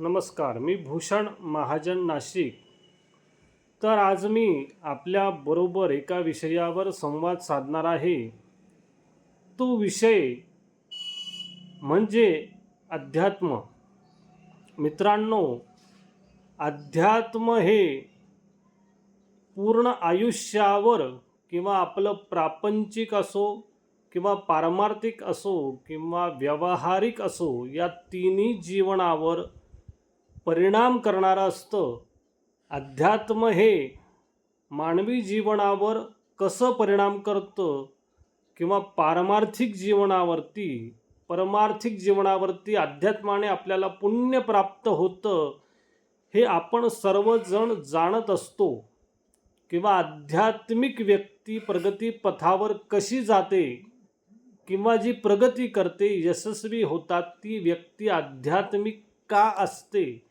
नमस्कार मी भूषण महाजन नाशिक. तर आज मी आपल्याबरोबर एका विषयावर संवाद साधणार आहे. तो विषय म्हणजे अध्यात्म. मित्रांनो अध्यात्म हे पूर्ण आयुष्यावर किंवा आपलं प्रापंचिक असो किंवा पारमार्थिक असो किंवा व्यावहारिक असो या तिन्ही जीवनावर परिणाम करणारं असतं. अध्यात्म हे मानवी जीवनावर कसं परिणाम करतं किंवा पारमार्थिक जीवनावरती परमार्थिक जीवनावरती अध्यात्माने आपल्याला पुण्य प्राप्त होतं हे आपण सर्वजण जाणत असतो किंवा आध्यात्मिक व्यक्ती प्रगती पथावर कशी जाते किंवा जी प्रगती करते यशस्वी होतात ती व्यक्ती आध्यात्मिक का असते?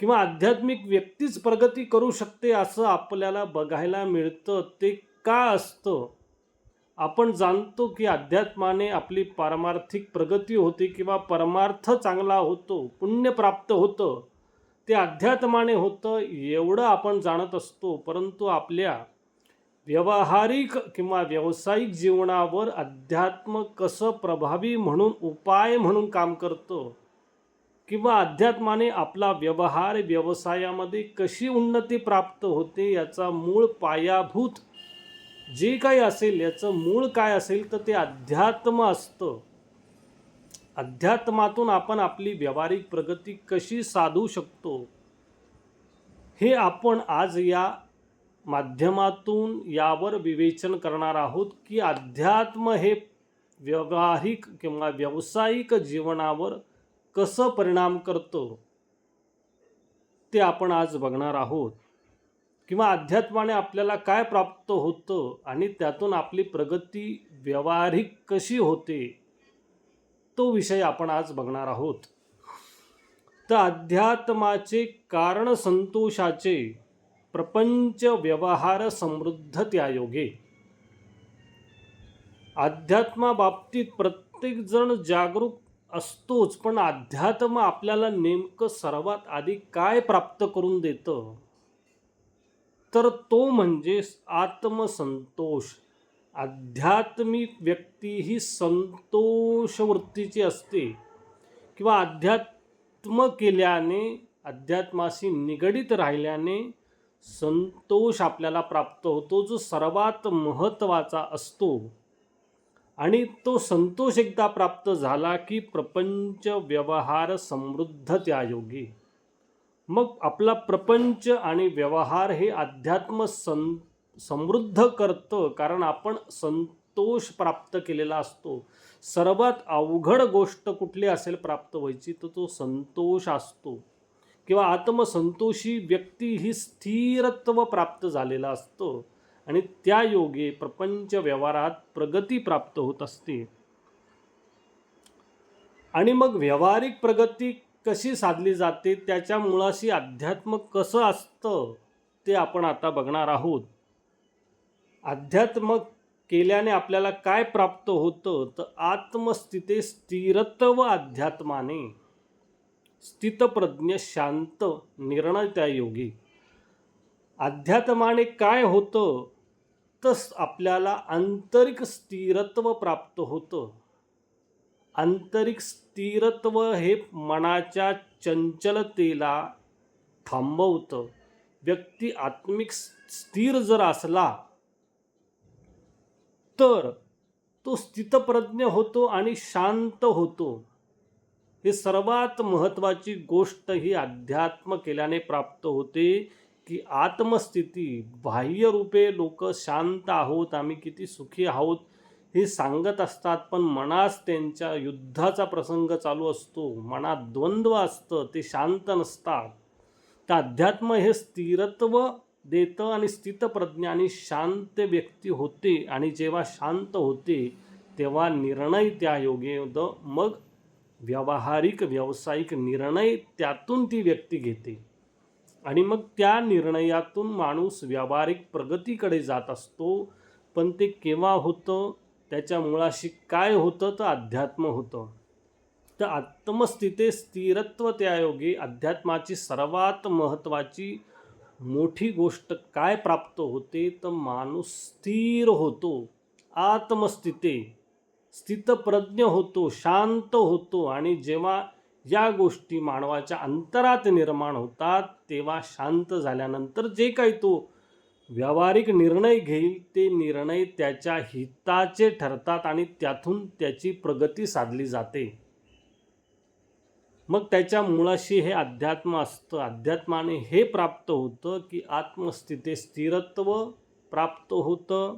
किंवा आध्यात्मिक व्यक्तीच प्रगती करू शकते असं आपल्याला बघायला मिळतं ते का असतं? आपण जाणतो की अध्यात्माने आपली पारमार्थिक प्रगती होते किंवा परमार्थ चांगला होतो पुण्य प्राप्त होतं ते अध्यात्माने होतं एवढं आपण जाणत असतो. परंतु आपल्या व्यावहारिक किंवा व्यावसायिक जीवनावर अध्यात्म कसं प्रभावी म्हणून उपाय म्हणून काम करतं किंवा अध्यात्माने आपला व्यवहार व्यवसायामध्ये कशी उन्नती प्राप्त होते याचा मूळ पायाभूत जे काही असेल याचं मूळ काय असेल तर ते अध्यात्म असतं. अध्यात्मातून आपण आपली व्यावहारिक प्रगती कशी साधू शकतो? हे आपण आज या माध्यमातून यावर विवेचन करणार आहोत की अध्यात्म हे व्यावहारिक किंवा व्यावसायिक जीवनावर कसं परिणाम करतो ते आपण आज बघणार आहोत. किंवा अध्यात्माने आपल्याला काय प्राप्त होतं आणि त्यातून आपली प्रगती व्यावहारिक कशी होते तो विषय आपण आज बघणार आहोत. तर अध्यात्माचे कारण संतोषाचे प्रपंच व्यवहार समृद्ध त्यायोगे अध्यात्माबाबतीत प्रत्येकजण जागरूक असतोच पण अध्यात्म आपल्याला नेमकं सर्वात आधी काय प्राप्त करून देतं? तर तो म्हणजे आत्मसंतोष. आध्यात्मिक व्यक्ती ही संतोषवृत्तीची असते. किंवा अध्यात्म केल्याने अध्यात्माशी निगडीत राहिल्याने संतोष आपल्याला प्राप्त होतो जो सर्वात महत्त्वाचा असतो. आणि तो संतोष एकदा प्राप्त झाला की प्रपंच व्यवहार समृद्ध त्यायोगी. मग आपला प्रपंच आणि व्यवहार हे अध्यात्म सं समृद्ध करतं कारण आपण संतोष प्राप्त केलेला असतो. सर्वात अवघड गोष्ट कुठली असेल प्राप्त व्हायची तर तो संतोष असतो. किंवा आत्मसंतोषी व्यक्ती ही स्थिरत्व प्राप्त झालेला असतो. आणि त्या योगे प्रपंच व्यवहारात प्रगती प्राप्त होत असते. आणि मग व्यावहारिक प्रगती कशी साधली जाते? त्याच्या मुळाशी अध्यात्म कसं असतं? ते आपण आता बघणार आहोत. अध्यात्म केल्याने आपल्याला काय प्राप्त होतं? तर आत्मस्थिते स्थिरत्व अध्यात्माने. स्थितप्रज्ञ शांत निर्णय त्या योगी. अध्यात्माने काय होतं? तस आपल्याला आंतरिक स्थिरत्व प्राप्त होतं. आंतरिक स्थिरत्व हे मनाच्या चंचलतेला थांबवतं. व्यक्ती आत्मिक स्थिर जर असला तर तो स्थितप्रज्ञ होतो आणि शांत होतो. हे सर्वात महत्त्वाची गोष्ट ही अध्यात्म केल्याने प्राप्त होते. की आत्मस्थिती बाह्यरूपे लोक शांत आहोत आम्ही किती सुखी आहोत हे सांगत असतात. पण मनास त्यांच्या युद्धाचा प्रसंग चालू असतो. मनात द्वंद्व असतं ते शांत नसतात. तर अध्यात्म हे स्थिरत्व देतं आणि स्थितप्रज्ञ आणि शांत व्यक्ती होते. आणि जेव्हा शांत होते तेव्हा निर्णय त्या योगे मग व्यावहारिक व्यावसायिक निर्णय त्यातून ती व्यक्ती घेते. आणि मग त्या निर्णयातून माणूस व्यावहारिक प्रगतीकडे जात असतो. पण ते केव्हा होतं? त्याच्या मुळाशी काय होतं? तर अध्यात्म होतं. तर आत्मस्थिते स्थिरत्व त्यायोगे अध्यात्माची सर्वात महत्त्वाची मोठी गोष्ट काय प्राप्त होते? तर माणूस स्थिर होतो. आत्मस्थिते. स्थितप्रज्ञ होतो. शांत होतो. आणि जेव्हा या गोष्टी मानवाच्या अंतरात निर्माण होतात तेव्हा शांत झाल्यानंतर जे काही तो व्यावहारिक निर्णय घेईल ते निर्णय त्याच्या हिताचे ठरतात आणि त्यातून त्याची प्रगती साधली जाते. मग त्याच्या मुळाशी हे अध्यात्म असतं. अध्यात्माने हे प्राप्त होतं की आत्मस्थिते स्थिरत्व प्राप्त होतं.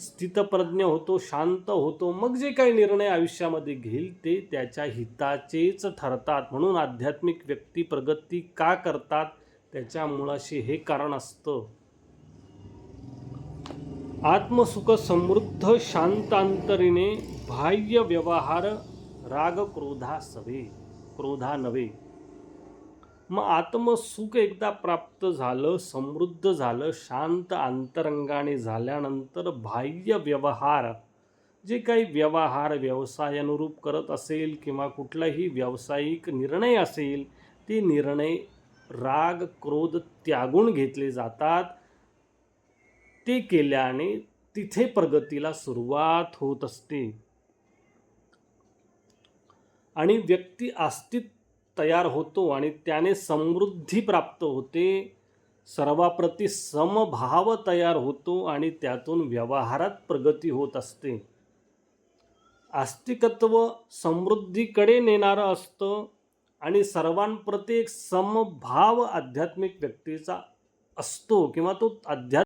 स्थितप्रज्ञ होतो शांत होतो मग जे काही निर्णय आयुष्यामध्ये घेईल ते त्याच्या हिताचेच ठरतात. म्हणून आध्यात्मिक व्यक्ती प्रगती का करतात त्याच्या मुळाशी हे कारण असतं. आत्मसुख समृद्ध शांतांतरीने बाह्य व्यवहार राग क्रोधा सवे क्रोधा नव्हे मग आत्मसुख एकदा प्राप्त झालं समृद्ध झालं शांत अंतरंगाने झाल्यानंतर बाह्य व्यवहार जे काही व्यवहार व्यवसायानुरूप करत असेल किंवा कुठलाही व्यावसायिक निर्णय असेल ते निर्णय राग क्रोध त्यागून घेतले जातात. ते केल्याने तिथे प्रगतीला सुरुवात होत असते. आणि व्यक्ती अस्तित्व होतो आणि त्याने समृद्धी प्राप्त होते. सर्वाप्रती समभाव तयार होतो आणि त्यातून व्यवहारात प्रगती होत असते. आस्तिकत्व समृद्धीकडे नेणारं असतं आणि सर्वांप्रती एक समभाव आध्यात्मिक व्यक्तीचा असतो किंवा तो अध्यात्म